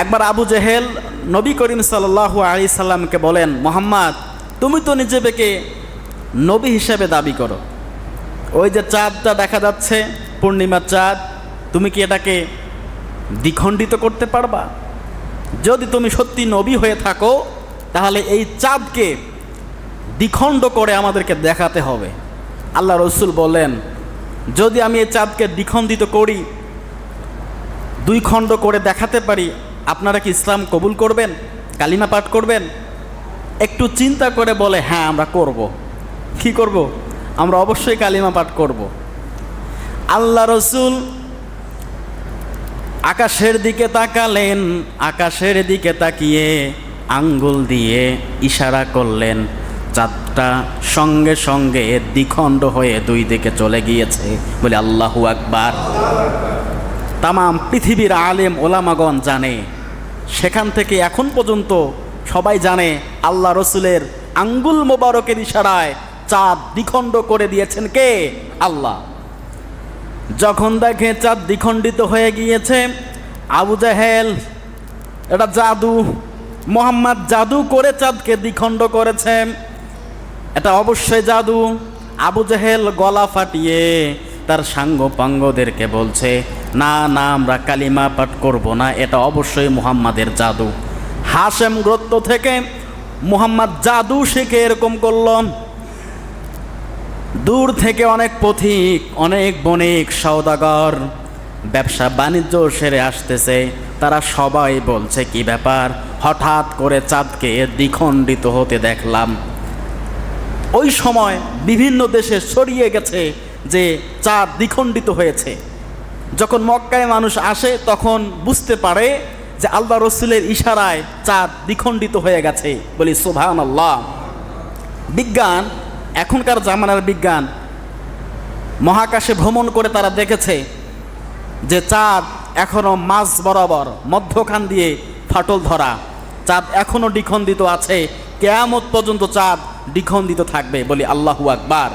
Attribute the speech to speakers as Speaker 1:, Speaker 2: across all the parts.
Speaker 1: একবার আবু জেহেল নবী করিম সাল্লাহ আলি সাল্লামকে বলেন, মোহাম্মদ, তুমি তো নিজেকে নবী হিসেবে দাবি করো। ওই যে চাঁদটা দেখা যাচ্ছে, পূর্ণিমার চাঁদ, তুমি কি এটাকে দ্বিখণ্ডিত করতে পারবা? যদি তুমি সত্যি নবী হয়ে থাকো, তাহলে এই চাঁদকে দ্বিখণ্ড করে আমাদেরকে দেখাতে হবে। আল্লাহ রসুল বলেন, যদি আমি এই চাঁদকে দ্বিখণ্ডিত করি দুই খণ্ড করে দেখাতে পারি আপনারা কি ইসলাম কবুল করবেন কালিমা পাঠ করবেন একটু চিন্তা করে বলে হ্যাঁ আমরা করব। কি করব? আমরা অবশ্যই কালিমা পাঠ করব। আল্লাহ রসুল আকাশের দিকে তাকালেন, আকাশের দিকে তাকিয়ে আঙ্গুল দিয়ে ইশারা করলেন চাঁদটা সঙ্গে সঙ্গে দ্বিখণ্ড হয়ে দুই দিকে চলে গিয়েছে বলে, আল্লাহু আকবার তামাম পৃথিবীর আলেম ওলামাগণ জানে। সেখান থেকে এখন পর্যন্ত সবাই জানে আল্লাহ রসুলের আঙ্গুল মোবারকের ইশারায় চাঁদ দ্বিখণ্ড করে দিয়েছেন কে? আল্লাহ। যখন দেখে চাঁদ দ্বিখণ্ডিত হয়ে গিয়েছে, আবু জাহেল, এটা জাদু, মোহাম্মদ জাদু করে চাঁদকে দ্বিখণ্ড করেছে। এটা অবশ্যই জাদু। আবু জাহেল গলা ফাটিয়ে তার সাঙ্গ পাঙ্গদেরকে বলছে না না, আমরা কালিমা পাঠ করব না, এটা অবশ্যই মুহাম্মাদের জাদু। হাসেম গ্রত্ত থেকে মুহাম্মদ জাদু শিখে এরকম করলাম। দূর থেকে অনেক পথিক, অনেক বণিক, সওদাগর, ব্যবসা বাণিজ্য সেরে আসতেছে। তারা সবাই বলছে, কি ব্যাপার? হঠাৎ করে চাঁদকে দ্বিখণ্ডিত হতে দেখলাম। ওই সময় বিভিন্ন দেশে ছড়িয়ে গেছে যে চাঁদ দ্বিখণ্ডিত হয়েছে। যখন মক্কায় মানুষ আসে, তখন বুঝতে পারে যে আল্লাহ রসুলের ইশারায় চাঁদ দ্বিখণ্ডিত হয়ে গেছে। বলি সুভান আল্লাহ বিজ্ঞান, এখনকার জামানার বিজ্ঞান, মহাকাশে ভ্রমণ করে তারা দেখেছে যে চাঁদ এখনও মাঝ বরাবর মধ্যখান দিয়ে ফাটল ধরা। চাঁদ এখনও দ্বিখণ্ডিত আছে। কেয়ামত পর্যন্ত চাঁদ দ্বিখণ্ডিত থাকবে। বলি, আল্লাহু আকবার।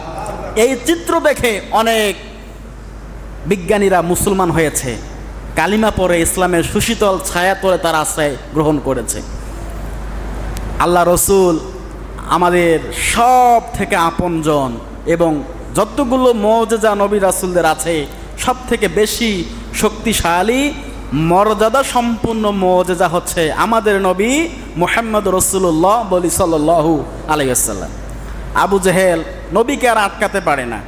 Speaker 1: এই চিত্র দেখে অনেক বিজ্ঞানীরা মুসলমান হয়েছে। কালিমা পরে ইসলামের সুশীতল ছায়া তলে তার আশ্রয় গ্রহণ করেছে। আল্লাহ রসুল আমাদের সব থেকে আপনজন এবং যতগুলো মৌজেজা নবী রাসুলদের আছে সব থেকে বেশি শক্তিশালী, মর্যাদা সম্পূর্ণ মৌজেজা হচ্ছে আমাদের নবী মোহাম্মদ রসুল্লাহ বলি সাল্লু আলাইসাল্লাম আবু জেহেল নবীকে আর আটকাতে পারে না।